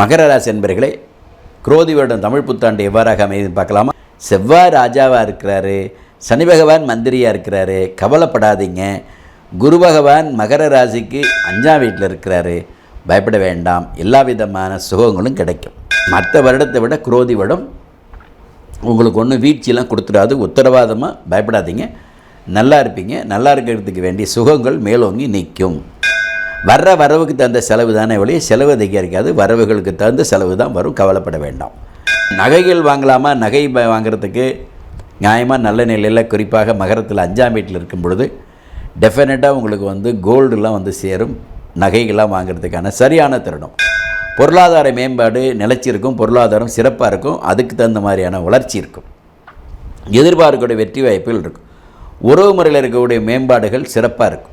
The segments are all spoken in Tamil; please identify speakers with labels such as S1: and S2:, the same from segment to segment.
S1: மகர ராசி என்பர்களே குரோதி வருடம் தமிழ் புத்தாண்டு எவ்வாறாக அமைதுன்னு பார்க்கலாமா? செவ்வாய் ராஜாவாக இருக்கிறாரு சனி பகவான் மந்திரியாக இருக்கிறாரு கவலைப்படாதீங்க. குரு பகவான் மகர ராசிக்கு அஞ்சாம் வீட்டில் இருக்கிறாரு. பயப்பட வேண்டாம் எல்லா விதமான சுகங்களும் கிடைக்கும். மற்ற வருடத்தை விட குரோதி வருடம் உங்களுக்கு ஒன்றும் வீழ்ச்சியெல்லாம் கொடுத்துடாது உத்தரவாதமாக பயப்படாதீங்க. நல்லா இருப்பீங்க நல்லா இருக்கிறதுக்கு வேண்டிய சுகங்கள் மேலோங்கி நிற்கும். வர்ற வரவுக்கு தகுந்த செலவு தானே வழி செலவு அதிகரிக்காது வரவுகளுக்கு தகுந்த செலவு தான் வரும். கவலைப்பட வேண்டாம். நகைகள் வாங்கலாமா? நகை வாங்குறதுக்கு நியாயமாக நல்ல நிலையில் குறிப்பாக மகரத்தில் அஞ்சாம் வீட்டில் இருக்கும் பொழுது டெஃபினட்டாக உங்களுக்கு வந்து கோல்டுலாம் வந்து சேரும். நகைகள்லாம் வாங்குறதுக்கான சரியான தருணம். பொருளாதார மேம்பாடு நிலைச்சிருக்கும் பொருளாதாரம் சிறப்பாக இருக்கும். அதுக்கு தகுந்த மாதிரியான வளர்ச்சி இருக்கும். எதிர்பார்க்கக்கூடிய வெற்றி வாய்ப்புகள் இருக்கும். உறவு முறையில் இருக்கக்கூடிய மேம்பாடுகள் சிறப்பாக இருக்கும்.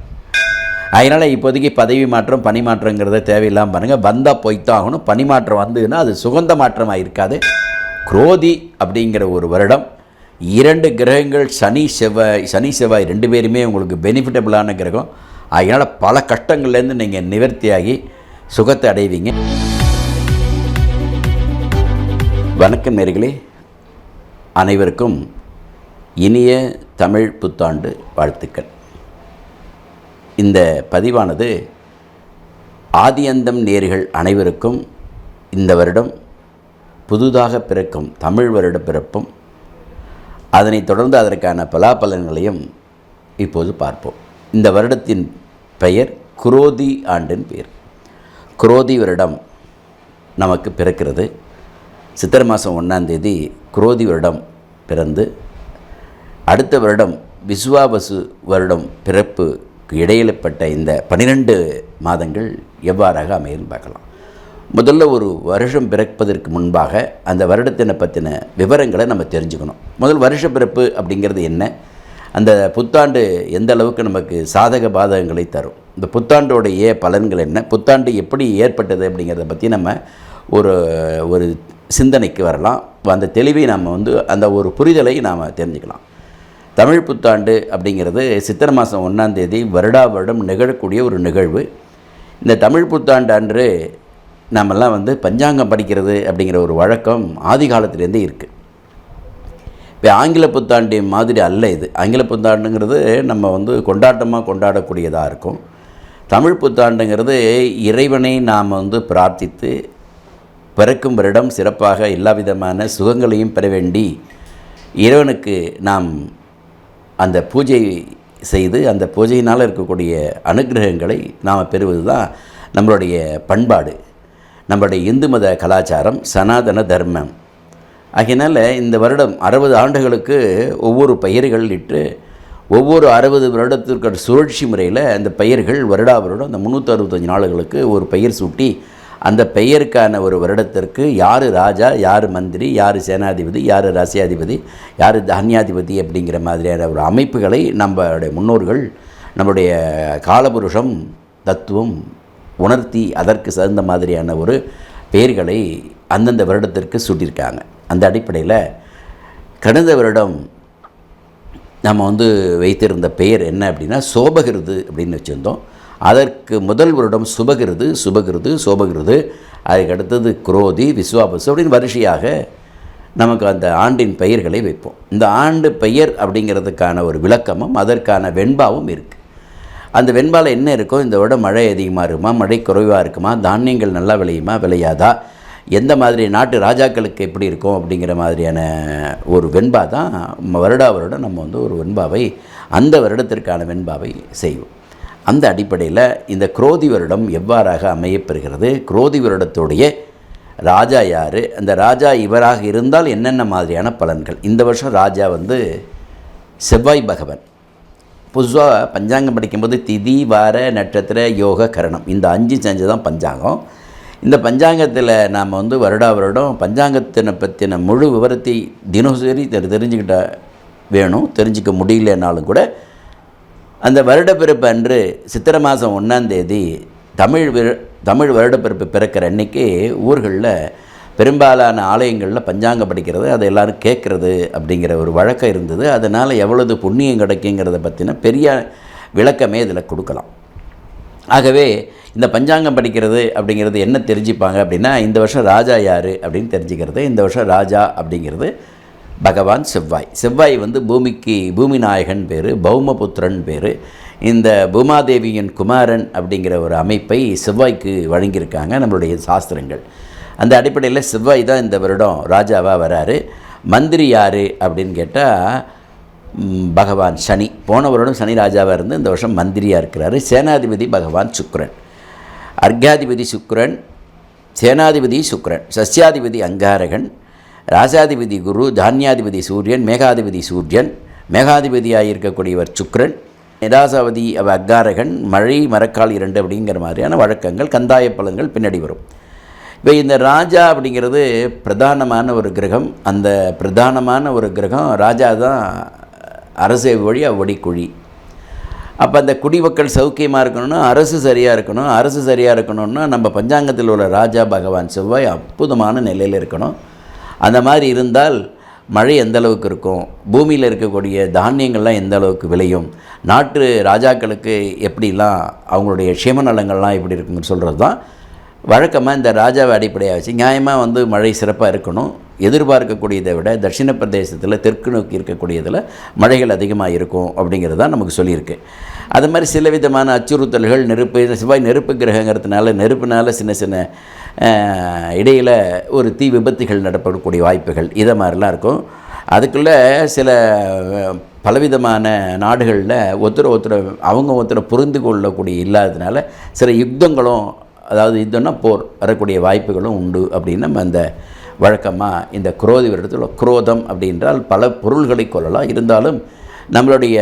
S1: அதனால் இப்போதைக்கு பதவி மாற்றம் பணி மாற்றங்கிறத தேவையில்லாமல் பாருங்கள் வந்தால் போய்த்தான் ஆகணும் பணி மாற்றம் வந்ததுன்னா அது சுகந்த மாற்றமாக இருக்காது. குரோதி அப்படிங்கிற ஒரு வருடம். இரண்டு கிரகங்கள் சனி செவ்வாய் சனி செவ்வாய் ரெண்டு பேருமே உங்களுக்கு பெனிஃபிட்டபுளான கிரகம். அதனால் பல கஷ்டங்கள்லேருந்து நீங்கள் நிவர்த்தியாகி சுகத்தை அடைவீங்க. வணக்கம் நேர்களே. அனைவருக்கும் இனிய தமிழ் புத்தாண்டு வாழ்த்துக்கள். இந்த பதிவானது ஆதியந்தம் நேர்கள் அனைவருக்கும் இந்த வருடம் புதுதாக பிறக்கும் தமிழ் வருட பிறப்பும் அதனைத் தொடர்ந்து அதற்கான பலாபலன்களையும் இப்போது பார்ப்போம். இந்த வருடத்தின் பெயர் குரோதி ஆண்டின் பெயர் குரோதி வருடம் நமக்கு பிறக்கிறது. சித்திரை மாதம் ஒன்றாந்தேதி குரோதி வருடம் பிறந்து அடுத்த வருடம் விஸ்வாபசு வருடம் பிறப்பு இடையிலப்பட்ட இந்த பன்னிரெண்டு மாதங்கள் எவ்வாறாக அமையும் பார்க்கலாம். முதல்ல ஒரு வருஷம் பிறப்பதற்கு முன்பாக அந்த வருடத்தினை பற்றின விவரங்களை நம்ம தெரிஞ்சுக்கணும். முதல் வருஷ பிறப்பு அப்படிங்கிறது என்ன? அந்த புத்தாண்டு எந்த அளவுக்கு நமக்கு சாதக பாதகங்களை தரும்? இந்த புத்தாண்டோடைய பலன்கள் என்ன? புத்தாண்டு எப்படி ஏற்பட்டது அப்படிங்கிறத பற்றி நம்ம ஒரு ஒரு சிந்தனைக்கு வரலாம். அந்த தெளிவை நாம் வந்து அந்த ஒரு புரிதலை நாம் தெரிஞ்சுக்கலாம். தமிழ் புத்தாண்டு அப்படிங்கிறது சித்திரை மாதம் ஒன்றாம் தேதி வருடா வருடம் நிகழக்கூடிய ஒரு நிகழ்வு. இந்த தமிழ் புத்தாண்டு அன்று நாமெல்லாம் வந்து பஞ்சாங்கம் படிக்கிறது அப்படிங்கிற ஒரு வழக்கம் ஆதி காலத்திலேருந்தே இருக்குது இப்போ ஆங்கில புத்தாண்டு மாதிரி அல்ல இது. ஆங்கில புத்தாண்டுங்கிறது நம்ம வந்து கொண்டாட்டமாக கொண்டாடக்கூடியதாக இருக்கும். தமிழ் புத்தாண்டுங்கிறது இறைவனை நாம் வந்து பிரார்த்தித்து பிறக்கும் வருடம் சிறப்பாக எல்லா விதமான சுகங்களையும் பெற வேண்டி இறைவனுக்கு நாம் அந்த பூஜை செய்து அந்த பூஜையினால் இருக்கக்கூடிய அனுக்கிரகங்களை நாம் பெறுவது தான் நம்மளுடைய பண்பாடு. நம்மளுடைய இந்து மத கலாச்சாரம் சனாதன தர்மம். ஆகையினால் இந்த வருடம் அறுபது ஆண்டுகளுக்கு ஒவ்வொரு பெயர்கள் இட்டு ஒவ்வொரு அறுபது வருடத்திற்கு சுழற்சி முறையில் அந்த பெயர்கள் வருடா வருடம் அந்த முந்நூற்றி அறுபத்தஞ்சு நாளுகளுக்கு ஒரு பெயர் சூட்டி அந்த பெயருக்கான ஒரு வருடத்திற்கு யார் ராஜா யார் மந்திரி யார் சேனாதிபதி யார் ரசியாதிபதி யார் தானியாதிபதி அப்படிங்கிற மாதிரியான ஒரு அமைப்புகளை நம்மளுடைய முன்னோர்கள் நம்முடைய காலபுருஷம் தத்துவம் உணர்த்தி அதற்கு சேர்ந்த மாதிரியான ஒரு பெயர்களை அந்தந்த வருடத்திற்கு சூட்டியிருக்காங்க. அந்த அடிப்படையில் கடந்த வருடம் நம்ம வந்து வைத்திருந்த பெயர் என்ன அப்படின்னா சோபகிருது அப்படின்னு வச்சுருந்தோம். அதற்கு முதல் வருடம் சுபகிருது சுபகிருது சோபகிருது. அதுக்கு அடுத்தது குரோதி விஸ்வாபசு அப்படின்னு வரிசையாக நமக்கு அந்த ஆண்டின் பெயர்களை வைப்போம். இந்த ஆண்டு பெயர் அப்படிங்கிறதுக்கான ஒரு விளக்கமும் அதற்கான வெண்பாவும் இருக்குது அந்த வெண்பாவில் என்ன இருக்கோ இந்த விட மழை அதிகமாக இருக்குமா மழை குறைவாக இருக்குமா தானியங்கள் நல்லா விளையுமா விளையாதா எந்த மாதிரி நாட்டு ராஜாக்களுக்கு எப்படி இருக்கும் அப்படிங்கிற மாதிரியான ஒரு வெண்பா தான் வருடா வருடம் நம்ம வந்து ஒரு வெண்பாவை அந்த வருடத்திற்கான வெண்பாவை செய்வோம். அந்த அடிப்படையில் இந்த குரோதி வருடம் எவ்வாறாக அமையப்பெறுகிறது குரோதி வருடத்துடைய ராஜா யார்? அந்த ராஜா இவராக இருந்தால் என்னென்ன மாதிரியான பலன்கள்? இந்த வருஷம் ராஜா வந்து செவ்வாய் பகவன். பொதுவாக பஞ்சாங்கம் படிக்கும்போது திதி வார நட்சத்திர யோக கரணம். இந்த அஞ்சு செஞ்சு தான் பஞ்சாங்கம். இந்த பஞ்சாங்கத்தில் நாம் வந்து வருடா வருடம் பஞ்சாங்கத்தினை பற்றின முழு விவரத்தை தினசரி தெரிஞ்சுக்கிட்ட வேணும். தெரிஞ்சுக்க முடியலனாலும் கூட அந்த வருடப்பிறப்பு அன்று சித்திரை மாதம் ஒன்றாந்தேதி தமிழ் விர தமிழ் வருடப்பிறப்பு பிறக்கிற அன்னைக்கு ஊர்களில் பெரும்பாலான ஆலயங்களில் பஞ்சாங்கம் படிக்கிறது அதை எல்லோரும் கேட்குறது அப்படிங்கிற ஒரு வழக்கம் இருந்தது. அதனால் எவ்வளவு புண்ணியம் கிடைக்குங்கிறத பற்றின பெரிய விளக்கமே இதில் கொடுக்கலாம். ஆகவே இந்த பஞ்சாங்கம் படிக்கிறது அப்படிங்கிறது என்ன தெரிஞ்சுப்பாங்க அப்படின்னா இந்த வருஷம் ராஜா யார் அப்படின்னு தெரிஞ்சுக்கிறது இந்த வருஷம் ராஜா அப்படிங்கிறது பகவான் செவ்வாய். செவ்வாய் வந்து பூமிக்கு பூமி நாயகன் பேர் பௌமபுத்திரன் பேர். இந்த பூமாதேவியின் குமாரன் அப்படிங்கிற ஒரு அமைப்பை செவ்வாய்க்கு வழங்கியிருக்காங்க நம்மளுடைய சாஸ்திரங்கள். அந்த அடிப்படையில் செவ்வாய் தான் இந்த வருடம் ராஜாவாக வராரு. மந்திரி யார் அப்படின்னு கேட்டால் பகவான் சனி. போன வருடம் சனி ராஜாவாக இருந்து இந்த வருஷம் மந்திரியாக இருக்கிறாரு. சேனாதிபதி பகவான் சுக்ரன். அர்காதிபதி சுக்ரன் சேனாதிபதி சுக்ரன் சஸ்யாதிபதி அங்காரகன் ராசாதிபதி குரு தானியாதிபதி சூரியன் மேகாதிபதி சூரியன் மேகாதிபதியாக இருக்கக்கூடியவர் சுக்ரன் நிராசாவதி அவ அக்காரகன் மழை மரக்கால் இரண்டு அப்படிங்கிற மாதிரியான வழக்கங்கள் கந்தாய பலன்கள் பின்னாடி வரும். இப்போ இந்த ராஜா அப்படிங்கிறது பிரதானமான ஒரு கிரகம். அந்த பிரதானமான ஒரு கிரகம் ராஜா தான் அரசு வழி அவ்வடிக்குழி அப்போ அந்த குடிமக்கள் சௌக்கியமாக இருக்கணும்னா அரசு சரியாக இருக்கணும். அரசு சரியாக இருக்கணும்னா நம்ம பஞ்சாங்கத்தில் உள்ள ராஜா பகவான் செவ்வாய் அற்புதமான நிலையில் இருக்கணும். அந்த மாதிரி இருந்தால் மழை எந்த அளவுக்கு இருக்கும்? பூமியில் இருக்கக்கூடிய தானியங்கள்லாம் எந்த அளவுக்கு விளையும்? நாட்டு ராஜாக்களுக்கு எப்படிலாம் அவங்களுடைய க்ஷேம நலங்கள்லாம் எப்படி இருக்குன்னு சொல்கிறது தான் வழக்கமாக இந்த ராஜாவை அடிப்படையாக வச்சு நியாயமாக வந்து மழை சிறப்பாக இருக்கணும். எதிர்பார்க்கக்கூடியதை விட தட்சிண பிரதேசத்தில் தெற்கு நோக்கி இருக்கக்கூடியதில் மழைகள் அதிகமாக இருக்கும் அப்படிங்கிறது தான் நமக்கு சொல்லியிருக்கு. அது மாதிரி சில விதமான அச்சுறுத்தல்கள் நெருப்பு செவ்வாய் நெருப்பு கிரகங்கிறதுனால நெருப்புனால சின்ன சின்ன இடையில் ஒரு தீ விபத்துகள் நடப்படக்கூடிய வாய்ப்புகள் இதை மாதிரிலாம் இருக்கும். அதுக்குள்ளே சில பலவிதமான நாடுகளில் ஒருத்தரை ஒருத்தரை அவங்க ஒருத்தரை புரிந்து கொள்ளக்கூடிய இல்லாததுனால சில யுத்தங்களும் அதாவது இதுன்னா போர் வரக்கூடிய வாய்ப்புகளும் உண்டு அப்படின்னு நம்ம அந்த வழக்கமாக இந்த குரோதி வருடத்தில் குரோதம் அப்படின்றால் பல பொருள்களை கொள்ளலாம். இருந்தாலும் நம்மளுடைய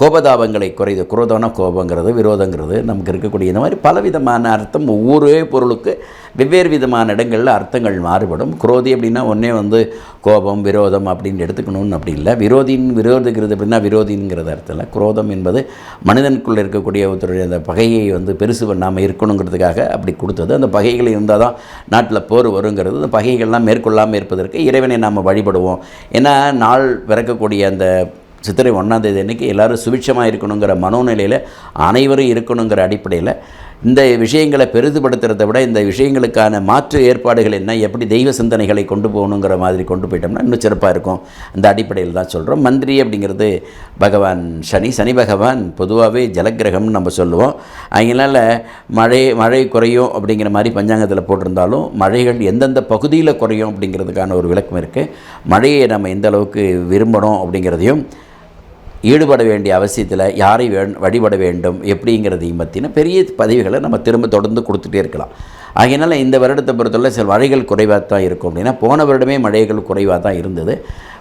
S1: கோபதாபங்களை குறைது குரோதன கோபங்கிறது விரோதங்கிறது நமக்கு இருக்கக்கூடிய இந்த மாதிரி பலவிதமான அர்த்தம் ஒவ்வொரு பொருளுக்கு வெவ்வேறு விதமான இடங்களில் அர்த்தங்கள் மாறுபடும். குரோதி அப்படின்னா ஒன்றே வந்து கோபம் விரோதம் அப்படின்னு எடுத்துக்கணும்னு அப்படி இல்லை. விரோதின் விரோதிக்கிறது அப்படின்னா விரோதிங்கிறது அர்த்தம் இல்லை. குரோதம் என்பது மனிதனுக்குள்ளே இருக்கக்கூடிய ஒருத்தருடைய அந்த பகையை வந்து பெருசு பண்ணாமல் இருக்கணுங்கிறதுக்காக அப்படி கொடுத்தது. அந்த பகைகள் இருந்தால் தான் நாட்டில் போர் வருங்கிறது. அந்த பகைகள்லாம் மேற்கொள்ளாமல் இருப்பதற்கு இறைவனை நாம் வழிபடுவோம். ஏன்னா நாள் பிறக்கக்கூடிய அந்த சித்திரை ஒன்றாந்தேதி அன்றைக்கி அன்னைக்கு எல்லாரும் சுபிட்சமாக இருக்கணுங்கிற மனோநிலையில் அனைவரும் இருக்கணுங்கிற அடிப்படையில் இந்த விஷயங்களை பெரிதுபடுத்துறதை விட இந்த விஷயங்களுக்கான மாற்று ஏற்பாடுகள் என்ன எப்படி தெய்வ சிந்தனைகளை கொண்டு போகணுங்கிற மாதிரி கொண்டு போயிட்டோம்னா இன்னும் சிறப்பாக இருக்கும். அந்த அடிப்படையில் தான் சொல்கிறோம் மந்திரி அப்படிங்கிறது பகவான் சனி. சனி பகவான் பொதுவாகவே ஜலக்கிரகம்னு நம்ம சொல்லுவோம். அதனால் மழை மழை குறையும் அப்படிங்கிற மாதிரி பஞ்சாங்கத்தில் போட்டிருந்தாலும் மழைகள் எந்தெந்த பகுதியில் குறையும் அப்படிங்கிறதுக்கான ஒரு விளக்கம் இருக்குது மழையை நம்ம எந்த அளவுக்கு விரும்பணும் அப்படிங்கிறதையும் ஈடுபட வேண்டிய அவசியத்தில் யாரை வே வழிபட வேண்டும் எப்படிங்கிறதையும் பற்றின பெரிய பதிவுகளை நம்ம திரும்ப தொடர்ந்து கொடுத்துட்டே இருக்கலாம். ஆகையினால் இந்த வருடத்தை பொறுத்தவரை சில மழைகள் குறைவாக தான் இருக்கும் அப்படின்னா போன வருடமே மழைகள் குறைவாக தான் இருந்தது.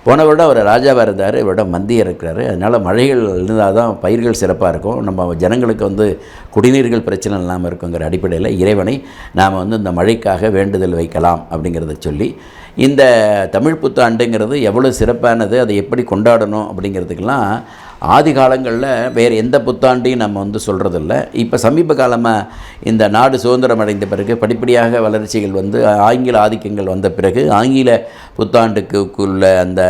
S1: போன வருடம் அவர் ராஜாவாக இருந்தார் இவரிடம் மந்தியாக இருக்கிறாரு. அதனால் மழைகள் இருந்தால் தான் பயிர்கள் சிறப்பாக இருக்கும். நம்ம ஜனங்களுக்கு வந்து குடிநீர்கள் பிரச்சனை இல்லாமல் இருக்குங்கிற அடிப்படையில் இறைவனை நாம் வந்து இந்த மழைக்காக வேண்டுதல் வைக்கலாம் அப்படிங்கிறத சொல்லி இந்த தமிழ் புத்தாண்டுங்கிறது எவ்வளோ சிறப்பானது அதை எப்படி கொண்டாடணும் அப்படிங்கிறதுக்கெல்லாம் ஆதி காலங்களில் வேறு எந்த புத்தாண்டையும் நம்ம வந்து சொல்கிறதில்ல இப்போ சமீப காலமாக இந்த நாடு சுதந்திரம் அடைந்த பிறகு படிப்படியாக வளர்ச்சிகள் வந்து ஆங்கில ஆதிக்கங்கள் வந்த பிறகு ஆங்கில புத்தாண்டுக்குள்ள அந்த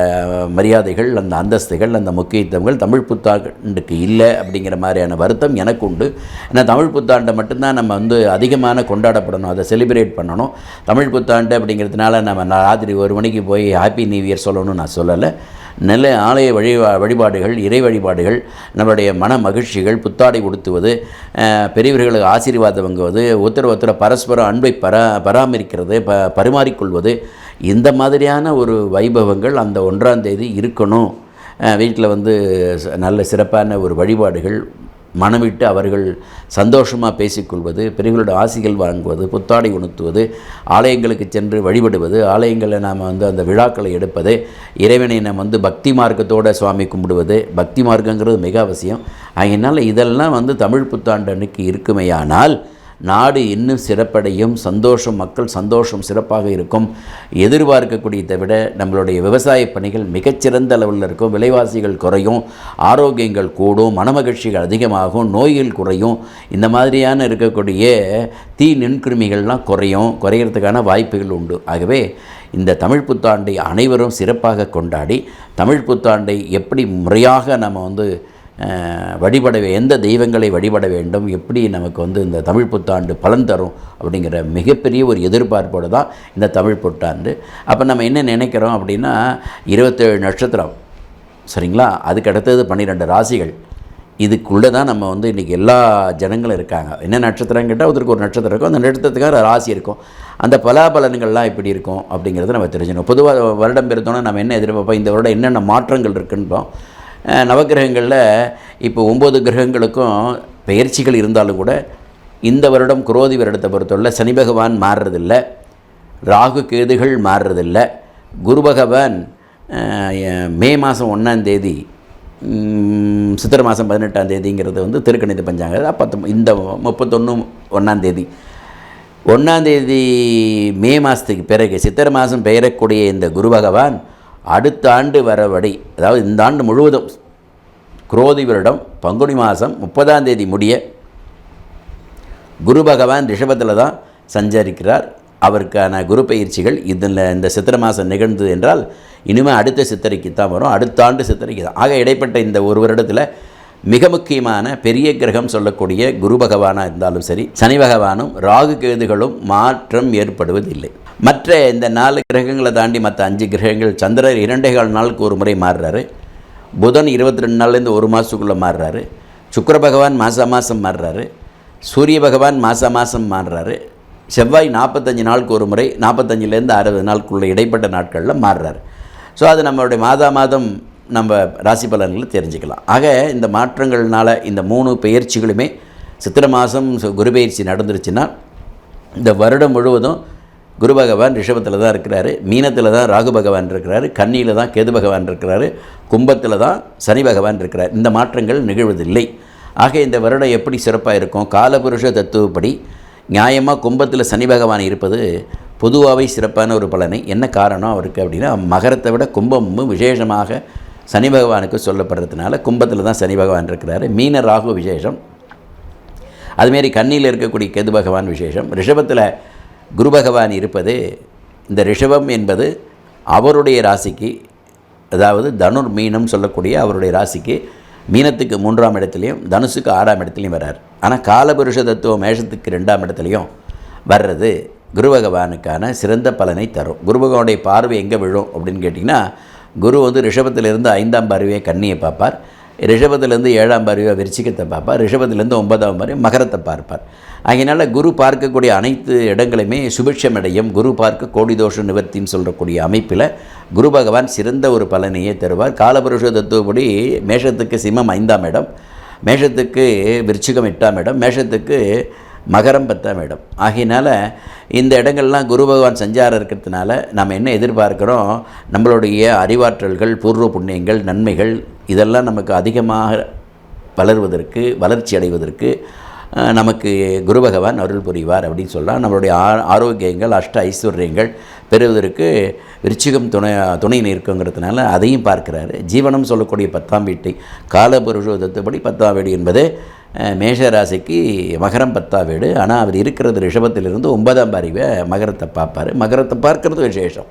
S1: மரியாதைகள் அந்த அந்தஸ்துகள் அந்த முக்கியத்துவங்கள் தமிழ் புத்தாண்டுக்கு இல்லை அப்படிங்கிற மாதிரியான வருத்தம் எனக்கு உண்டு. ஏன்னா தமிழ் புத்தாண்டை மட்டும்தான் நம்ம வந்து அதிகமான கொண்டாடப்படணும் அதை செலிப்ரேட் பண்ணணும். தமிழ் புத்தாண்டு அப்படிங்கிறதுனால நம்ம ராத்திரி ஒரு மணிக்கு போய் ஹாப்பி நியூ இயர் சொல்லணும்னு நான் சொல்லலை. நல்ல ஆலய வழி வழிபாடுகள் இறை வழிபாடுகள் நம்மளுடைய மன மகிழ்ச்சிகள் புத்தாடை உடுத்துவது பெரியவர்களுக்கு ஆசீர்வாதம் வாங்குவது ஒருத்தர் ஒருத்தர் பரஸ்பரம் அன்பை பரா பராமரிக்கிறது ப பரிமாறிக்கொள்வது இந்த மாதிரியான ஒரு வைபவங்கள் அந்த ஒன்றாம் தேதி இருக்கணும். வீட்டில் வந்து நல்ல சிறப்பான ஒரு வழிபாடுகள் மனமிட்டு அவர்கள் சந்தோஷமாக பேசிக்கொள்வது பெரியவர்களோட ஆசிகள் வாங்குவது புத்தாடை உணர்த்துவது ஆலயங்களுக்கு சென்று வழிபடுவது ஆலயங்களில் நாம் வந்து அந்த விழாக்களை எடுப்பது இறைவனை நாம் வந்து பக்தி மார்க்கத்தோட சுவாமி கும்பிடுவது பக்தி மார்க்கங்கிறது மிக அவசியம். அதனால் இதெல்லாம் வந்து தமிழ் புத்தாண்டு அன்னைக்கு இருக்குமேயானால் நாடு இன்னும் சிறப்படையும் சந்தோஷம் மக்கள் சந்தோஷம் சிறப்பாக இருக்கும். எதிர்பார்க்கக்கூடியதை விட நம்மளுடைய விவசாய பணிகள் மிகச்சிறந்த அளவில் இருக்கும். விலைவாசிகள் குறையும் ஆரோக்கியங்கள் கூடும் மனமகிழ்ச்சிகள் அதிகமாகும் நோய்கள் குறையும். இந்த மாதிரியான இருக்கக்கூடிய தீ நுண்கிருமிகள்லாம் குறையும் குறையிறதுக்கான வாய்ப்புகள் உண்டு. ஆகவே இந்த தமிழ் புத்தாண்டை அனைவரும் சிறப்பாக கொண்டாடி தமிழ் புத்தாண்டை எப்படி முறையாக நம்ம வந்து வழிபட எந்த தெய்வங்களை வழிபட வேண்டும் எப்படி நமக்கு வந்து இந்த தமிழ் புத்தாண்டு பலன் தரும் அப்படிங்கிற மிகப்பெரிய ஒரு எதிர்பார்ப்போடு தான் இந்த தமிழ் புத்தாண்டு. அப்போ நம்ம என்ன நினைக்கிறோம் அப்படின்னா இருபத்தேழு நட்சத்திரம் சரிங்களா? அதுக்கு அடுத்தது பன்னிரெண்டு ராசிகள். இதுக்குள்ளே தான் நம்ம வந்து இன்றைக்கி எல்லா ஜனங்களும் இருக்காங்க. என்ன நட்சத்திரம் கேட்டால் ஒருத்தருக்கு ஒரு நட்சத்திரம் இருக்கும். அந்த நட்சத்திரத்துக்காக ராசி இருக்கும். அந்த பலாபலன்கள்லாம் எப்படி இருக்கும் அப்படிங்கிறத நம்ம தெரிஞ்சுக்கணும். பொதுவாக வருடம் பிறந்தோன்னா நம்ம என்ன எதிர்பார்ப்போம்? இந்த வருடம் என்னென்ன மாற்றங்கள் இருக்குன்றோம் நவகிரகங்களில் நவக்கிரகங்களில் இப்போ ஒம்பது கிரகங்களுக்கும் பெயர்ச்சிகள் இருந்தாலும் கூட இந்த வருடம் குரோதி வருடத்தை பொறுத்தவரை சனி பகவான் மாறுறதில்ல. ராகு கேதுகள் மாறுறதில்ல. குரு பகவான் மே மாதம் ஒன்றாந்தேதி சித்திர மாதம் பதினெட்டாம் தேதிங்கிறது வந்து திருக்கணித பஞ்சாங்க. பத்து இந்த முப்பத்தொன்று ஒன்றாந்தேதி ஒன்றாந்தேதி மே மாதத்துக்கு பிறகு சித்திரை மாதம் பெயரக்கூடிய இந்த குரு பகவான் அடுத்த ஆண்டு வரபடி அதாவது இந்த ஆண்டு முழுவதும் குரோதி வருடம் பங்குனி மாதம் முப்பதாம் தேதி முடிய குரு பகவான் ரிஷபத்தில் தான் சஞ்சரிக்கிறார். அவருக்கான குரு பயிற்சிகள் இதில் இந்த சித்திரை மாதம் நிகழ்ந்தது என்றால் இனிமேல் அடுத்த சித்திரைக்கு தான் வரும். அடுத்த ஆண்டு சித்திரைக்கு தான் ஆக இடைப்பட்ட இந்த ஒரு வருடத்தில் மிக முக்கியமான பெரிய கிரகம் சொல்லக்கூடிய குரு பகவானாக இருந்தாலும் சரி சனி பகவானும் ராகு கேதுகளும் மாற்றம் ஏற்படுவதில்லை. மற்ற இந்த நாலு கிரகங்களை தாண்டி மற்ற அஞ்சு கிரகங்கள் சந்திரர் இரண்டே கால் நாளுக்கு ஒரு முறை மாறுறாரு. புதன் இருபத்தி ரெண்டு நாள்லேருந்து ஒரு மாதத்துக்குள்ளே மாறுறாரு. சுக்கர பகவான் மாதம் மாதம் மாறுறாரு. சூரிய பகவான் மாதம் மாதம் மாறுறாரு. செவ்வாய் நாற்பத்தஞ்சு நாளுக்கு ஒரு முறை நாற்பத்தஞ்சிலேருந்து அறுபது நாளுக்குள்ள இடைப்பட்ட நாட்களில் மாறுறாரு. ஸோ அது நம்மளுடைய மாதா மாதம் நம்ம ராசி பலன்களை தெரிஞ்சுக்கலாம். ஆக இந்த மாற்றங்கள்னால இந்த மூணு பயிற்சிகளுமே சித்திரை மாதம் குரு பெயர்ச்சி நடந்துருச்சுன்னா இந்த வருடம் முழுவதும் குரு பகவான் ரிஷபத்தில் தான் இருக்கிறாரு மீனத்தில் தான் ராகு பகவான் இருக்கிறாரு கன்னியில் தான் கேது பகவான் இருக்கிறாரு கும்பத்தில் தான் சனி பகவான் இருக்கிறார். இந்த மாற்றங்கள் நிகழ்வதில்லை. ஆக இந்த வருடம் எப்படி சிறப்பாக இருக்கும்? காலபுருஷ தத்துவப்படி நியாயமாக கும்பத்தில் சனி பகவான் இருப்பது பொதுவாகவே சிறப்பான ஒரு பலனை. என்ன காரணம் அவருக்கு அப்படின்னா மகரத்தை விட கும்பமும் விசேஷமாக சனி பகவானுக்கு சொல்லப்படுறதுனால கும்பத்தில் தான் சனி பகவான் இருக்கிறாரு. மீன ராகு விசேஷம். அதுமாரி கண்ணியில் இருக்கக்கூடிய கேது பகவான் விசேஷம். ரிஷபத்தில் குரு பகவான் இருப்பது இந்த ரிஷபம் என்பது அவருடைய ராசிக்கு அதாவது தனுர் மீனம் சொல்லக்கூடிய அவருடைய ராசிக்கு மீனத்துக்கு மூன்றாம் இடத்துலையும் தனுசுக்கு ஆறாம் இடத்துலையும் வர்றார். ஆனால் காலபுருஷ தத்துவம் மேஷத்துக்கு ரெண்டாம் இடத்துலையும் வர்றது குரு பகவானுக்கான சிறந்த பலனை தரும். குரு பகவானுடைய பார்வை எங்கே விழும் அப்படின்னு கேட்டிங்கன்னா குரு வந்து ரிஷபத்திலிருந்து ஐந்தாம் பார்வையை கன்னியை பார்ப்பார். ரிஷபத்திலேருந்து ஏழாம் பார்வையை விருச்சிக்கத்தை பார்ப்பார். ரிஷபத்திலேருந்து ஒன்பதாம் பார்வை மகரத்தை பார்ப்பார். அதனால் குரு பார்க்கக்கூடிய அனைத்து இடங்களுமே சுபிட்சமடையும். குரு பார்க்க கோடி தோஷ நிவர்த்தின்னு சொல்லக்கூடிய அமைப்பில் குரு பகவான் சிறந்த ஒரு பலனையே தருவார். காலபுருஷ தத்துவப்படி மேஷத்துக்கு சிம்மம் ஐந்தாம் இடம் மேஷத்துக்கு விருச்சிகம் எட்டாம் இடம் மேஷத்துக்கு மகரம் பத்தாம் இடம். ஆகையினால் இந்த இடங்கள்லாம் குரு பகவான் சஞ்சாரம் இருக்கிறதுனால நம்ம என்ன எதிர்பார்க்குறோம்? நம்மளுடைய அறிவாற்றல்கள் பூர்வ புண்ணியங்கள் நன்மைகள் இதெல்லாம் நமக்கு அதிகமாக வளர்வதற்கு வளர்ச்சி அடைவதற்கு நமக்கு குரு பகவான் அருள் புரிவார் அப்படின்னு சொல்லலாம் நம்மளுடைய ஆ ஆரோக்கியங்கள் அஷ்ட ஐஸ்வர்யங்கள் பெறுவதற்கு விருச்சிகம் துணை துணை நிற்குங்கிறதுனால அதையும் பார்க்கிறாரு. ஜீவனம் சொல்லக்கூடிய பத்தாம் வீட்டை காலபுருஷோதத்துப்படி பத்தாம் வீடு என்பது மேஷராசிக்கு மேஷ ராசிக்கு மகரம் பத்தாம் வீடு. ஆனால் அவர் இருக்கிறது ரிஷபத்திலிருந்து ஒன்பதாம் பாரிவை மகரத்தை பார்ப்பார். மகரத்தை பார்க்கறது விசேஷம்.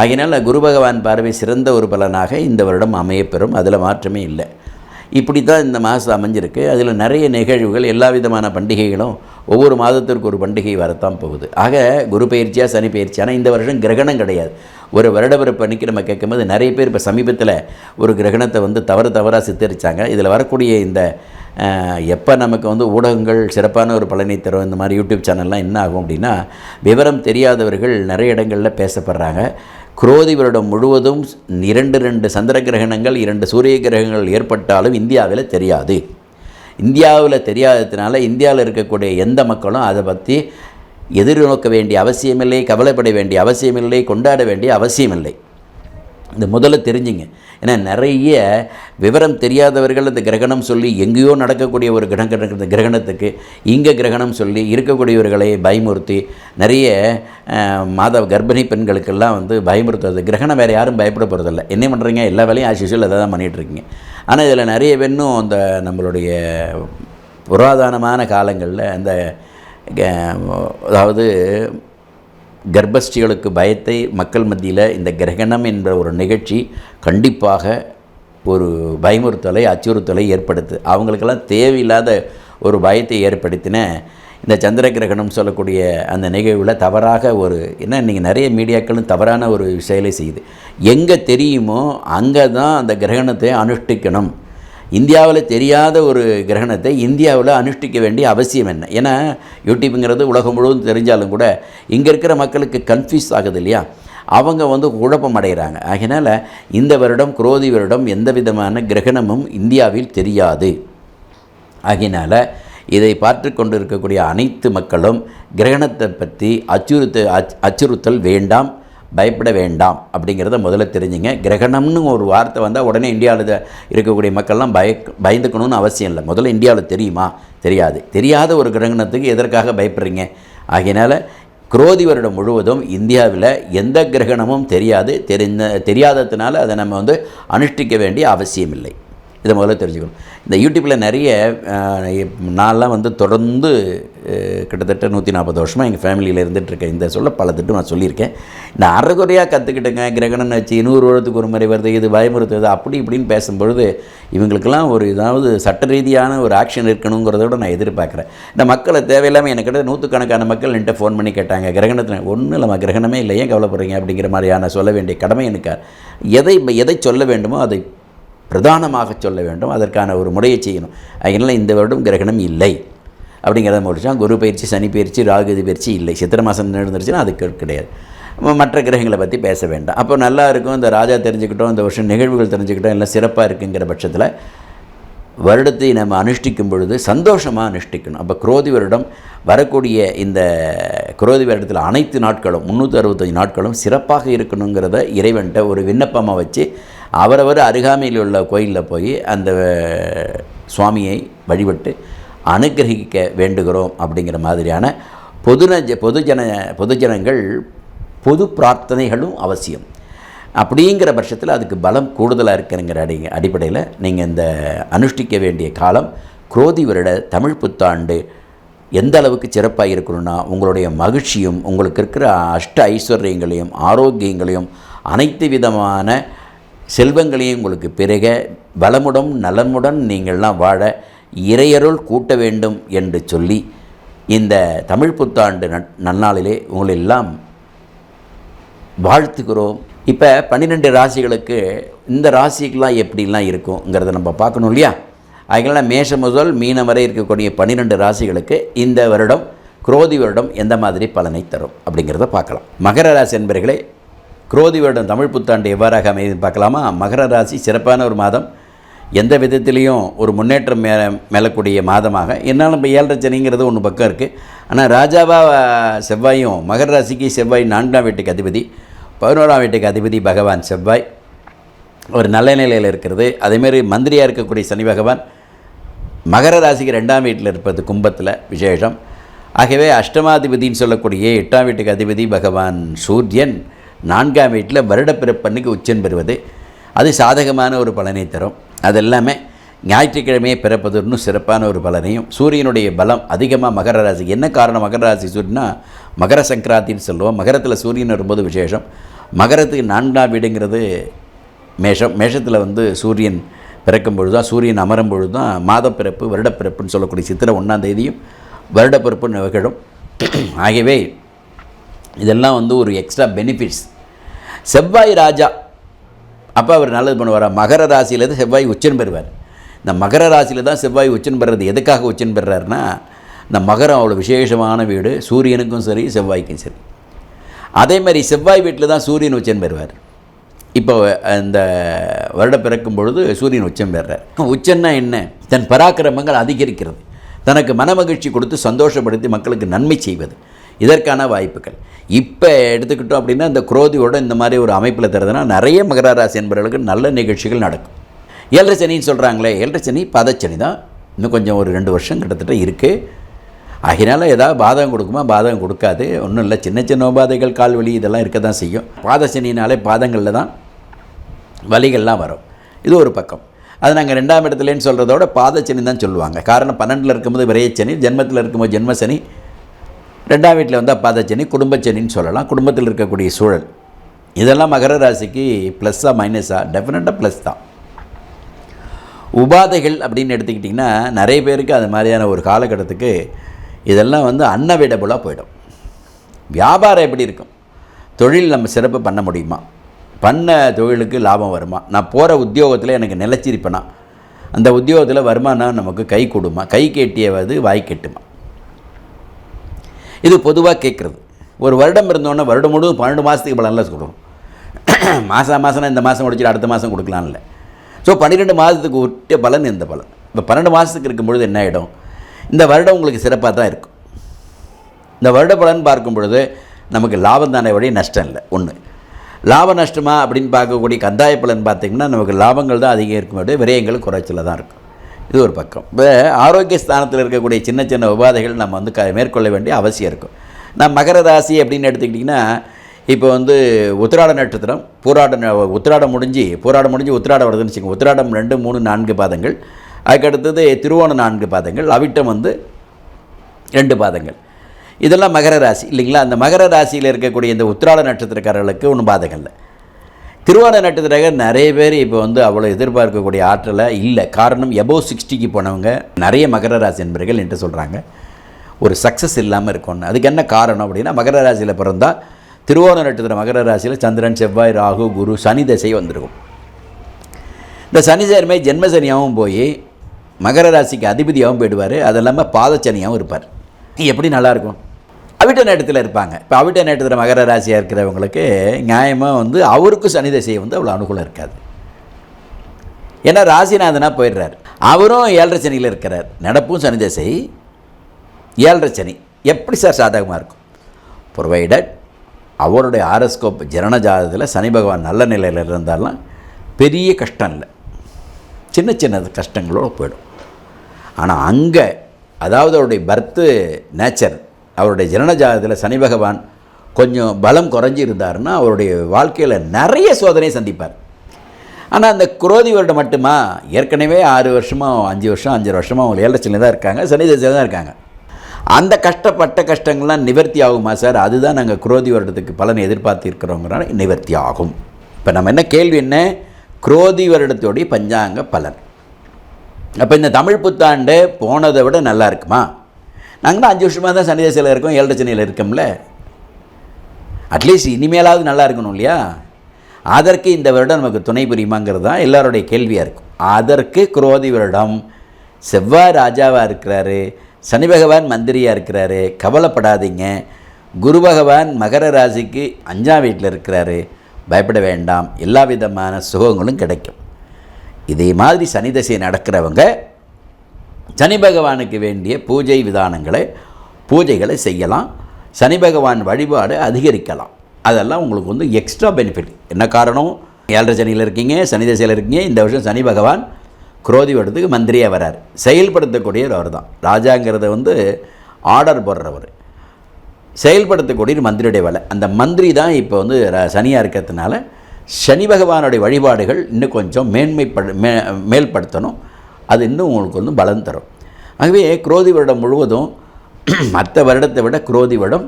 S1: ஆகினால் குரு பகவான் பார்வை சிறந்த ஒரு பலனாக இந்த வருடம் அமையப்பெறும். அதில் மாற்றமே இல்லை. இப்படி தான் இந்த மாதம் அமைஞ்சிருக்கு. அதில் நிறைய நிகழ்வுகள் எல்லா விதமான பண்டிகைகளும் ஒவ்வொரு மாதத்திற்கு ஒரு பண்டிகை வரத்தான் போகுது. ஆக குரு பயிற்சியாக சனி பயிற்சி ஆனால் இந்த வருஷம் கிரகணம் கிடையாது. ஒரு வருடப்பிறப்பு அன்னைக்கு நம்ம கேட்கும்போது நிறைய பேர் இப்போ சமீபத்தில் ஒரு கிரகணத்தை வந்து தவறு தவறாக சித்தரித்தாங்க இதில் வரக்கூடிய இந்த எப்போ நமக்கு வந்து ஊடகங்கள் சிறப்பான ஒரு பலனை தரும் இந்த மாதிரி யூடியூப் சேனல்லாம் என்ன ஆகும் அப்படின்னா விவரம் தெரியாதவர்கள் நிறைய இடங்களில் பேசப்படுறாங்க. குரோதி வருடம் முழுவதும் இரண்டு ரெண்டு சந்திர கிரகணங்கள் இரண்டு சூரிய கிரகங்கள் ஏற்பட்டாலும் இந்தியாவில் தெரியாது. இந்தியாவில் தெரியாததுனால இந்தியாவில் இருக்கக்கூடிய எந்த மக்களும் அதை பற்றி எதிர்நோக்க வேண்டிய அவசியமில்லை கவலைப்பட வேண்டிய அவசியமில்லை கொண்டாட வேண்டிய அவசியமில்லை. இந்த முதல்ல தெரிஞ்சுங்க. ஏன்னா நிறைய விவரம் தெரியாதவர்கள் இந்த கிரகணம் சொல்லி எங்கேயோ நடக்கக்கூடிய ஒரு கிரக இந்த கிரகணத்துக்கு இங்கே கிரகணம் சொல்லி இருக்கக்கூடியவர்களை பயமுறுத்தி நிறைய அஹ், மாத கர்ப்பிணி பெண்களுக்கெல்லாம் வந்து பயமுறுத்துறது. கிரகணம் வேறு யாரும் பயப்பட போகிறதில்ல என்ன பண்ணுறீங்க எல்லா வேலையும் ஆஸ் அதை தான் பண்ணிகிட்ருக்கீங்க ஆனால் இதில் நிறைய பெண்ணும் அந்த நம்மளுடைய புராதனமான காலங்களில் அந்த க- அதாவது கர்ப்பஸ்ரீகளுக்கு பயத்தை மக்கள் மத்தியில் இந்த கிரகணம் என்ற ஒரு நிகழ்ச்சி கண்டிப்பாக ஒரு பயமுறுத்தலை அச்சுறுத்தலை ஏற்படுத்து. அவங்களுக்கெல்லாம் தேவையில்லாத ஒரு பயத்தை ஏற்படுத்தின இந்த சந்திர கிரகணம் சொல்லக்கூடிய அந்த நிகழ்வில் தவறாக ஒரு என்ன இன்றைக்கி நிறைய மீடியாக்களும் தவறான ஒரு செயலை செய்யுது. எங்கே தெரியுமோ அங்கே தான் அந்த கிரகணத்தை அனுஷ்டிக்கணும். இந்தியாவில் தெரியாத ஒரு கிரகணத்தை இந்தியாவில் அனுஷ்டிக்க வேண்டிய அவசியம் என்ன? ஏன்னா யூடியூப்புங்கிறது உலகம் முழுவதும் தெரிஞ்சாலும் கூட இங்கே இருக்கிற மக்களுக்கு கன்ஃபியூஸ் ஆகுது இல்லையா? அவங்க வந்து குழப்பம் அடைகிறாங்க. அதனால் இந்த வருடம் குரோதி வருடம் எந்த விதமான கிரகணமும் இந்தியாவில் தெரியாது. ஆகையினால் இதை பார்த்து கொண்டு இருக்கக்கூடிய அனைத்து மக்களும் கிரகணத்தை பற்றி அச்சுறுத்த அச் அச்சுறுத்தல் வேண்டாம். பயப்பட வேண்டாம் அப்படிங்கிறத முதல்ல தெரிஞ்சுங்க. கிரகணம்னு ஒரு வார்த்தை வந்தால் உடனே இந்தியாவில் இருக்கக்கூடிய மக்கள்லாம் பய பயந்துக்கணும்னு அவசியம் இல்லை. முதல்ல இந்தியாவில் தெரியுமா? தெரியாது. தெரியாத ஒரு கிரகணத்துக்கு எதற்காக பயப்படுறீங்க? ஆகையினால் குரோதி வருடம் முழுவதும் இந்தியாவில் எந்த கிரகணமும் தெரியாது. தெரிந்த தெரியாததுனால அதை நம்ம வந்து அனுஷ்டிக்க வேண்டிய அவசியம் இல்லை. இதை முதல்ல தெரிஞ்சுக்கணும். இந்த யூடியூப்பில் நிறைய நான்லாம் வந்து தொடர்ந்து கிட்டத்தட்ட நூற்றி நாற்பது வருஷமாக எங்கள் ஃபேமிலியில் இருந்துகிட்ருக்கேன் இந்த சொல்ல பல திட்டம் நான் சொல்லியிருக்கேன். இந்த அறகுறையாக கற்றுக்கிட்டேங்க கிரகணம் வச்சு நூறு வருடத்துக்கு ஒரு முறை வருது இது பயமுறுத்துது அப்படி இப்படின்னு பேசும்பொழுது இவங்களுக்கெல்லாம் ஒரு ஏதாவது சட்ட ரீதியான ஒரு ஆக்ஷன் இருக்கணுங்கிறத விட நான் எதிர்பார்க்குறேன். இந்த மக்களை தேவையில்லாமல் எனக்கு நூற்றுக்கணக்கான மக்கள் என்கிட்ட ஃபோன் பண்ணி கேட்டாங்க. கிரகணத்தில் ஒன்றும் இல்லைம்மா கிரகணமே இல்லை. ஏன் கவலைப்படுறீங்க? அப்படிங்கிற மாதிரியான சொல்ல வேண்டிய கடமை எனக்கு. எதை எதை சொல்ல வேண்டுமோ அதை பிரதானமாக சொல்ல வேண்டும். அதற்கான ஒரு முறையை செய்யணும். அதனால் இந்த வருடம் கிரகணம் இல்லை. அப்படிங்கிறத முடிச்சோம் குரு பயிற்சி சனி பயிற்சி ராகுதி பயிற்சி இல்லை. சித்திர மாதம் நடந்துருச்சுன்னா அதுக்கு கிடையாது. மற்ற கிரகங்களை பற்றி பேச வேண்டாம். அப்போ நல்லா இருக்கும். இந்த ராஜா தெரிஞ்சுக்கிட்டோம் இந்த வருஷம் நிகழ்வுகள் தெரிஞ்சுக்கிட்டோம் எல்லாம் சிறப்பாக இருக்குங்கிற பட்சத்தில் வருடத்தை நம்ம அனுஷ்டிக்கும் பொழுது சந்தோஷமாக அனுஷ்டிக்கணும். அப்போ குரோதி வருடம் வரக்கூடிய இந்த குரோதி வருடத்தில் அனைத்து நாட்களும் முந்நூற்றி அறுபத்தஞ்சு நாட்களும் சிறப்பாக இருக்கணுங்கிறத இறைவன்கிட்ட ஒரு விண்ணப்பமாக வச்சு அவரவர் அருகாமையில் உள்ள கோயிலில் போய் அந்த சுவாமியை வழிபட்டு அனுகிரகிக்க வேண்டுகிறோம் அப்படிங்கிற மாதிரியான பொதுன பொதுஜன பொதுஜனங்கள் பொது பிரார்த்தனைகளும் அவசியம். அப்படிங்கிற பட்சத்தில் அதுக்கு பலம் கூடுதலாக இருக்குங்கிற அடி அடிப்படையில் நீங்கள் இந்த அனுஷ்டிக்க வேண்டிய காலம் குரோதி வருட தமிழ் புத்தாண்டு எந்த அளவுக்கு சிறப்பாக இருக்கணும்னா உங்களுடைய மகிழ்ச்சியும் உங்களுக்கு இருக்கிற அஷ்ட ஐஸ்வர்யங்களையும் ஆரோக்கியங்களையும் அனைத்து விதமான செல்வங்களையும் உங்களுக்கு பிறக வளமுடன் நலமுடன் நீங்கள்லாம் வாழ இறையருள் கூட்ட வேண்டும் என்று சொல்லி இந்த தமிழ் புத்தாண்டு நன்னாளிலே உங்களெல்லாம் வாழ்த்துக்கிறோம் இப்போ பன்னிரெண்டு ராசிகளுக்கு இந்த ராசிக்கெலாம் எப்படிலாம் இருக்குங்கிறத நம்ம பார்க்கணும் இல்லையா? அதுக்கெல்லாம் மேஷம் முதல் மீனம் வரை இருக்கக்கூடிய பன்னிரெண்டு ராசிகளுக்கு இந்த வருடம் குரோதி வருடம் எந்த மாதிரி பலனை தரும் அப்படிங்கிறத பார்க்கலாம். மகர ராசி என்பர்களே குரோதி வருடம் தமிழ் புத்தாண்டு எவ்வாறாக அமைது பார்க்கலாமா? மகர ராசி சிறப்பான ஒரு மாதம் எந்த விதத்திலையும் ஒரு முன்னேற்றம் மே மேலக்கூடிய மாதமாக. என்னால் நம்ம ஏழரை சனிங்கிறது ஒன்று பக்கம் இருக்குது ஆனால் ராஜாவா செவ்வாயும் மகர ராசிக்கு செவ்வாய் நான்காம் வீட்டுக்கு அதிபதி பதினோராம் வீட்டுக்கு அதிபதி பகவான் செவ்வாய். ஒரு நல்ல நிலையில் இருக்கிறது. அதேமாரி மந்திரியாக இருக்கக்கூடிய சனி பகவான் மகர ராசிக்கு ரெண்டாம் வீட்டில் இருப்பது கும்பத்தில் விசேஷம். ஆகவே அஷ்டமாதிபதின்னு சொல்லக்கூடிய எட்டாம் வீட்டுக்கு அதிபதி பகவான் சூரியன் நான்காம் வீட்டில் வருடப்பிறப்பண்ணுக்கு உச்சம் பெறுவது. அது சாதகமான ஒரு பலனை தரும். அது எல்லாமே ஞாயிற்றுக்கிழமையே பிறப்பது இன்னும் சிறப்பான ஒரு பலனையும் சூரியனுடைய பலம் அதிகமாக மகர ராசி. என்ன காரணம் மகர ராசி சூரியனா மகர சங்கராந்தின்னு சொல்லுவோம். மகரத்தில் சூரியன் வரும்போது விசேஷம். மகரத்துக்கு நான்காம் வீடுங்கிறது மேஷம். மேஷத்தில் வந்து சூரியன் பிறக்கும் பொழுது தான் சூரியன் அமரும் பொழுது தான் மாதப்பிறப்பு வருடப்பிறப்புன்னு சொல்லக்கூடிய சித்திரை ஒன்றாம் தேதியும் வருடப்பிறப்பு நிகழும். ஆகவே இதெல்லாம் வந்து ஒரு எக்ஸ்ட்ரா பெனிஃபிட்ஸ் செவ்வாய் ராஜா அப்போ அவர் நல்லது பண்ணுவார்? மகர ராசியிலேருந்து செவ்வாய் உச்சன் பெறுவார். இந்த மகர ராசியில் தான் செவ்வாய் உச்சன் பெறுறது. எதுக்காக உச்சன் பெறுறாருன்னா இந்த மகரம் அவ்வளோ விசேஷமான வீடு. சூரியனுக்கும் சரி செவ்வாய்க்கும் சரி. அதே மாதிரி செவ்வாய் வீட்டில் தான் சூரியன் உச்சன் பெறுவார். இப்போ இந்த வருடம் பிறக்கும் பொழுது சூரியன் உச்சம் பெறுறார். உச்சன்னா என்ன? தன் பராக்கிரமங்கள் அதிகரிக்கிறது. தனக்கு மனமகிழ்ச்சி கொடுத்து சந்தோஷப்படுத்தி மக்களுக்கு நன்மை செய்வது. இதற்கான வாய்ப்புகள். இப்போ எடுத்துக்கிட்டோம் அப்படின்னா இந்த குரோதியோட இந்த மாதிரி ஒரு அமைப்பில் தருதுன்னா நிறைய மகர ராசி என்பவர்களுக்கு நல்ல நிகழ்ச்சிகள் நடக்கும். ஏழரை சனின்னு சொல்கிறாங்களே ஏழரை சனி பதச்சனி தான். இன்னும் கொஞ்சம் ஒரு ரெண்டு வருஷம் கிட்டத்தட்ட இருக்குது அதனால் ஏதாவது பாதகம் கொடுக்குமா? பாதகம் கொடுக்காது. ஒன்றும் இல்லை. சின்ன சின்ன உபாதைகள் கால் வலி இதெல்லாம் இருக்க தான் செய்யும். பாதசனினாலே பாதங்களில் தான் வலிகள்லாம் வரும். இது ஒரு பக்கம். அது நாங்கள் ரெண்டாம் இடத்துலன்னு சொல்கிறதோட பாதச்சனி தான் சொல்லுவாங்க. காரணம் பன்னெண்டில் இருக்கும்போது விரையச்சனி ஜென்மத்தில் இருக்கும்போது ஜென்மசனி ரெண்டாம் வீட்டில் வந்தால் பாதச்சனி குடும்பச்சனின்னு சொல்லலாம். குடும்பத்தில் இருக்கக்கூடிய சூழல். இதெல்லாம் மகர ராசிக்கு ப்ளஸ்ஸாக மைனஸாக டெஃபினட்டாக ப்ளஸ் தான். உபாதைகள் அப்படின்னு எடுத்துக்கிட்டிங்கன்னா நிறைய பேருக்கு அது மாதிரியான ஒரு காலகட்டத்துக்கு இதெல்லாம் வந்து அன்னவிடபுளாக போயிடும். வியாபாரம் எப்படி இருக்கும்? தொழில் நம்ம சிறப்பு பண்ண முடியுமா? பண்ண தொழிலுக்கு லாபம் வருமா? நான் போகிற உத்தியோகத்தில் எனக்கு நிலச்சிருப்பேனா அந்த உத்தியோகத்தில் வருமானம் நமக்கு கை கொடுமா? கை கேட்டியவது வாய் கெட்டுமா? இது பொதுவாக கேட்குறது ஒரு வருடம் இருந்தோன்னே வருடம் முழுவதும் பன்னெண்டு மாதத்துக்கு பலனில் கொடுக்கணும். மாதம் மாதம்னா இந்த மாதம் முடிச்சுட்டு அடுத்த மாதம் கொடுக்கலாம்ல. ஸோ பன்னிரெண்டு மாதத்துக்கு ஒட்டிய பலன் இந்த பலன். இப்போ பன்னெண்டு மாதத்துக்கு இருக்கும் பொழுது என்ன ஆகிடும் இந்த வருடம் உங்களுக்கு சிறப்பாக தான் இருக்கும். இந்த வருட பலன் பார்க்கும் பொழுது நமக்கு லாபம் தானே வழி நஷ்டம் இல்லை. ஒன்று லாப நஷ்டமா அப்படின்னு பார்க்கக்கூடிய கந்தாய பலன் பார்த்திங்கன்னா நமக்கு லாபங்கள் தான் அதிகம் இருக்கும். விட விரயங்கள் குறைச்சல தான் இருக்கும். இது ஒரு பக்கம். இப்போ ஆரோக்கிய ஸ்தானத்தில் இருக்கக்கூடிய சின்ன சின்ன உபாதைகள் நம்ம வந்து க மேற்கொள்ள வேண்டிய அவசியம் இருக்கும் நான் மகர ராசி அப்படின்னு எடுத்துக்கிட்டிங்கன்னா இப்போ வந்து உத்திராட நட்சத்திரம் பூராட உத்திராடம் முடிஞ்சு பூராடம் முடிஞ்சு உத்திராடம் வருதுன்னு வச்சுக்கோங்க. உத்திராடம் ரெண்டு மூணு நான்கு பாதங்கள். அதுக்கடுத்தது திருவோணம் நான்கு பாதங்கள். அவிட்டம் வந்து ரெண்டு பாதங்கள். இதெல்லாம் மகர ராசி இல்லைங்களா? அந்த மகர ராசியில் இருக்கக்கூடிய இந்த உத்திராட நட்சத்திரக்காரர்களுக்கு ஒன்றும் பாதகம் இல்லை. திருவாட நட்சத்திரக்காரர் நிறைய பேர் இப்போ வந்து அவ்வளோ எதிர்பார்க்கக்கூடிய ஆற்றலை இல்லை. காரணம் எபோவ் சிக்ஸ்டிக்கு போனவங்க நிறைய மகர ராசி என்பர்கள் என்று சொல்கிறாங்க ஒரு சக்ஸஸ் இல்லாமல் இருக்கணும். அதுக்கு என்ன காரணம் அப்படின்னா மகர ராசியில் பிறந்தால் திருவோண நட்சத்திர மகர ராசியில் சந்திரன் செவ்வாய் ராகு குரு சனி தசை வந்திருக்கும். இந்த சனி சேர்மை ஜென்மசனியாகவும் போய் மகர ராசிக்கு அதிபதியாகவும் போயிடுவார். அது இல்லாமல் பாதச்சனியாகவும் இருப்பார். எப்படி நல்லாயிருக்கும் அவிட்ட நேட்டத்தில் இருப்பாங்க. இப்போ அவிட்ட நேட்டத்தில் மகர ராசியாக இருக்கிறவங்களுக்கு நியாயமாக வந்து அவருக்கு சனி தசை வந்து அவ்வளோ அனுகூலம் இருக்காது. ஏன்னா ராசிநாதனாக போயிடுறார். அவரும் ஏழரை சனியில் இருக்கிறார். நடப்பும் சனி தசை ஏழரை சனி. எப்படி சார் சாதகமாக இருக்கும்? ப்ரொவைடட் அவருடைய ஆரஸ்கோப் ஜனன ஜாதகத்தில் சனி பகவான் நல்ல நிலையில் இருந்தாலும் பெரிய கஷ்டம் இல்லை. சின்ன சின்ன கஷ்டங்களோடு போயிடும். ஆனால் அங்கே அதாவது அவருடைய பர்த்து நேச்சர் அவருடைய ஜனன ஜாதகத்தில் சனி பகவான் கொஞ்சம் பலம் குறைஞ்சி இருந்தாருன்னா அவருடைய வாழ்க்கையில் நிறைய சோதனையை சந்திப்பார். ஆனால் அந்த குரோதி வருடம் மட்டுமா? ஏற்கனவே ஆறு வருஷமாக அஞ்சு வருஷம் அஞ்சு வருஷமாக அவங்க ஏழச்சில் தான் இருக்காங்க சனி தசையில் தான் இருக்காங்க. அந்த கஷ்டப்பட்ட கஷ்டங்கள்லாம் நிவர்த்தி ஆகுமா சார்? அதுதான் நாங்கள் குரோதி வருடத்துக்கு பலன் எதிர்பார்த்து இருக்கிறோங்கிறனால நிவர்த்தி ஆகும். இப்போ நம்ம என்ன கேள்வி என்ன? குரோதி வருடத்தோடைய பஞ்சாங்க பலன். அப்போ இந்த தமிழ் புத்தாண்டு போனதை விட நல்லா இருக்குமா? நாங்கள் தான் அஞ்சு வருஷமாக தான் சனி இருக்கோம் ஏழரை சென்னையில் இருக்கோம்ல. அட்லீஸ்ட் இனிமேலாவது நல்லா இருக்கணும் இல்லையா? அதற்கு இந்த வருடம் நமக்கு துணை புரியுமாங்கிறது தான் எல்லாருடைய கேள்வியாக இருக்கும். அதற்கு குரோதி வருடம். செவ்வாய் ராஜாவாக இருக்கிறாரு சனி பகவான் மந்திரியாக இருக்கிறாரு கவலைப்படாதீங்க. குரு பகவான் மகர ராசிக்கு அஞ்சாம் வீட்டில் இருக்கிறாரு. பயப்பட வேண்டாம். எல்லா விதமான சுகங்களும் கிடைக்கும். இதே மாதிரி சனி தசை நடக்கிறவங்க சனி பகவானுக்கு வேண்டிய பூஜை விதானங்களை பூஜைகளை செய்யலாம். சனி பகவான் வழிபாடு அதிகரிக்கலாம். அதெல்லாம் உங்களுக்கு வந்து எக்ஸ்ட்ரா பெனிஃபிட் என்ன காரணம்? ஏழரை சனியில் இருக்கீங்க சனி தசையில் இருக்கீங்க இந்த வருஷம் சனி பகவான் குரோதி வருடத்துக்கு மந்திரியாக வரார். செயல்படுத்தக்கூடியவர் அவர் தான் ராஜாங்கிறத வந்து ஆர்டர் போடுறவர். செயல்படுத்தக்கூடிய மந்திரியுடைய வேலை. அந்த மந்திரி தான் இப்போ வந்து சனியாக இருக்கிறதுனால சனி பகவானுடைய வழிபாடுகள் இன்னும் கொஞ்சம் மேன்மைப்பட மே மேல்படுத்தணும். அது இன்னும் உங்களுக்கு வந்து பலன் தரும். ஆகவே குரோதி வருடம் முழுவதும் மற்ற வருடத்தை விட குரோதி வருடம்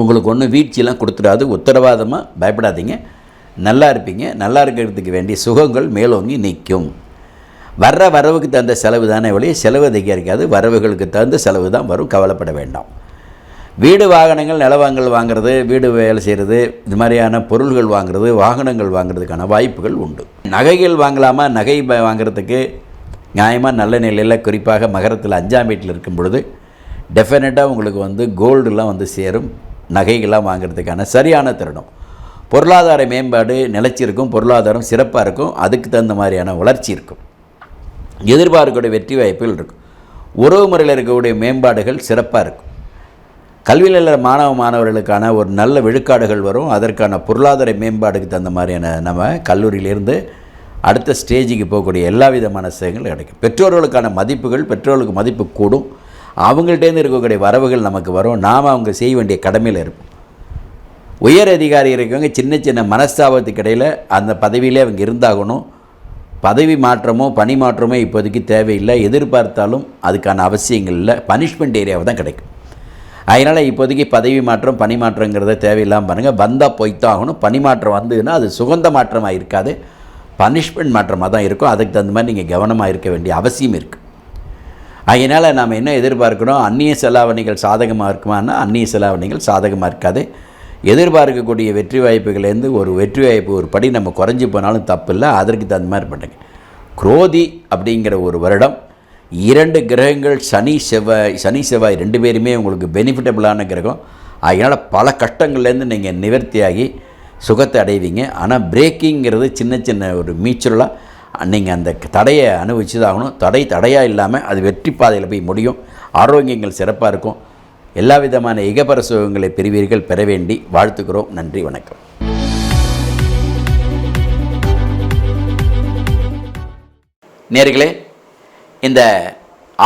S1: உங்களுக்கு ஒன்றும் வீழ்ச்சியெல்லாம் கொடுத்துடாது. உத்தரவாதமாக பயப்படாதீங்க. நல்லா இருப்பீங்க. நல்லா இருக்கிறதுக்கு வேண்டிய சுகங்கள் மேலோங்கி நிற்கும். வர்ற வரவுக்கு தகுந்த செலவு தானே வழி செலவு அதிகரிக்காது வரவுகளுக்கு தகுந்த செலவு தான் வரும். கவலைப்பட வேண்டாம். வீடு வாகனங்கள் நிலவாங்கல் வாங்குறது வீடு வேலை செய்கிறது இது மாதிரியான பொருள்கள் வாங்குறது வாகனங்கள் வாங்குறதுக்கான வாய்ப்புகள் உண்டு. நகைகள் வாங்கலாமா? நகை வாங்கிறதுக்கு வாங்குறதுக்கு நியாயமாக நல்ல நிலையில் குறிப்பாக மகரத்தில் அஞ்சாம் வீட்டில் இருக்கும் பொழுது டெஃபினட்டாக உங்களுக்கு வந்து கோல்டுலாம் வந்து சேரும் நகைகள்லாம் வாங்கிறதுக்கான சரியான தருணம். பொருளாதார மேம்பாடு நிலைச்சிருக்கும் பொருளாதாரம் சிறப்பாக இருக்கும் அதுக்கு தகுந்த மாதிரியான வளர்ச்சி இருக்கும். எதிர்பார்க்கக்கூடிய வெற்றி வாய்ப்புகள் இருக்கும். உறவு முறையில் இருக்கக்கூடிய மேம்பாடுகள் சிறப்பாக இருக்கும். கல்வியில் மாணவ மாணவர்களுக்கான ஒரு நல்ல விழுக்காடுகள் வரும். அதற்கான பொருளாதார மேம்பாடுக்கு தகுந்த மாதிரியான நம்ம கல்லூரியிலேருந்து அடுத்த ஸ்டேஜுக்கு போகக்கூடிய எல்லா விதமான விஷயங்கள் கிடைக்கும். பெற்றோர்களுக்கான மதிப்புகள் பெற்றோர்களுக்கு மதிப்பு கூடும். அவங்கள்ட்டேருந்து இருக்கக்கூடிய வரவுகள் நமக்கு வரும். நாம் அவங்க செய்ய வேண்டிய கடமையில் இருப்போம். உயர் அதிகாரி இருக்கவங்க சின்ன சின்ன மனஸ்தாபத்துக்கு இடையில் அந்த பதவியிலே அவங்க இருந்தாகணும். பதவி மாற்றமோ பணி மாற்றமோ இப்போதைக்கு தேவையில்லை. எதிர்பார்த்தாலும் அதுக்கான அவசியங்கள் இல்லை. பனிஷ்மெண்ட் ஏரியாவை தான் கிடைக்கும். அதனால் இப்போதைக்கு பதவி மாற்றம் பணி மாற்றங்கிறத தேவையில்லாமல் பாருங்கள் வந்தால் போய்த்தான் ஆகணும். பணி மாற்றம் வந்ததுன்னா அது சுகந்த மாற்றமாக இருக்காது. பனிஷ்மெண்ட் மாற்றமாக தான் இருக்கும் அதுக்கு தகுந்த மாதிரி நீங்கள் கவனமாக இருக்க வேண்டிய அவசியம் இருக்குது அதனால் நாம் என்ன எதிர்பார்க்கணும் அந்நிய செலாவணிகள் சாதகமாக இருக்குமானா அந்நிய செலாவணிகள் சாதகமாக இருக்காது. எதிர்பார்க்கக்கூடிய வெற்றி வாய்ப்புகள்லேருந்து ஒரு வெற்றி வாய்ப்பு ஒரு படி நம்ம குறைஞ்சி போனாலும் தப்பு இல்லை அதற்கு தகுந்த மாதிரி பண்ணுங்க. குரோதி அப்படிங்கிற ஒரு வருடம் இரண்டு கிரகங்கள் சனி செவ்வாய் சனி செவ்வாய் ரெண்டு பேருமே உங்களுக்கு பெனிஃபிட்டபிளான கிரகம். அதனால் பல கஷ்டங்கள்லேருந்து நீங்கள் நிவர்த்தியாகி சுகத்தை அடைவீங்க. ஆனால் பிரேக்கிங்கிறது சின்ன சின்ன ஒரு மீச்சலாக நீங்கள் அந்த தடையை அனுபவிச்சு தான் ஆகணும் தடை தடையாக இல்லாமல் அது வெற்றி பாதையில் போய் முடியும். ஆரோக்கியங்கள் சிறப்பாக இருக்கும். எல்லா விதமான இகபர சுகங்களை பெறுவீர்கள். பெற வேண்டி வாழ்த்துக்கிறோம். நன்றி வணக்கம். நேர்களே இந்த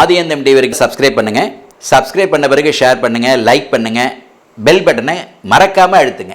S1: ஆதியந்தம் டிவிக்கு சப்ஸ்கிரைப் பண்ணுங்கள் சப்ஸ்கிரைப் பண்ண பிறகு ஷேர் பண்ணுங்கள் லைக் பண்ணுங்கள் பெல் பட்டனை மறக்காமல் அழுத்துங்க.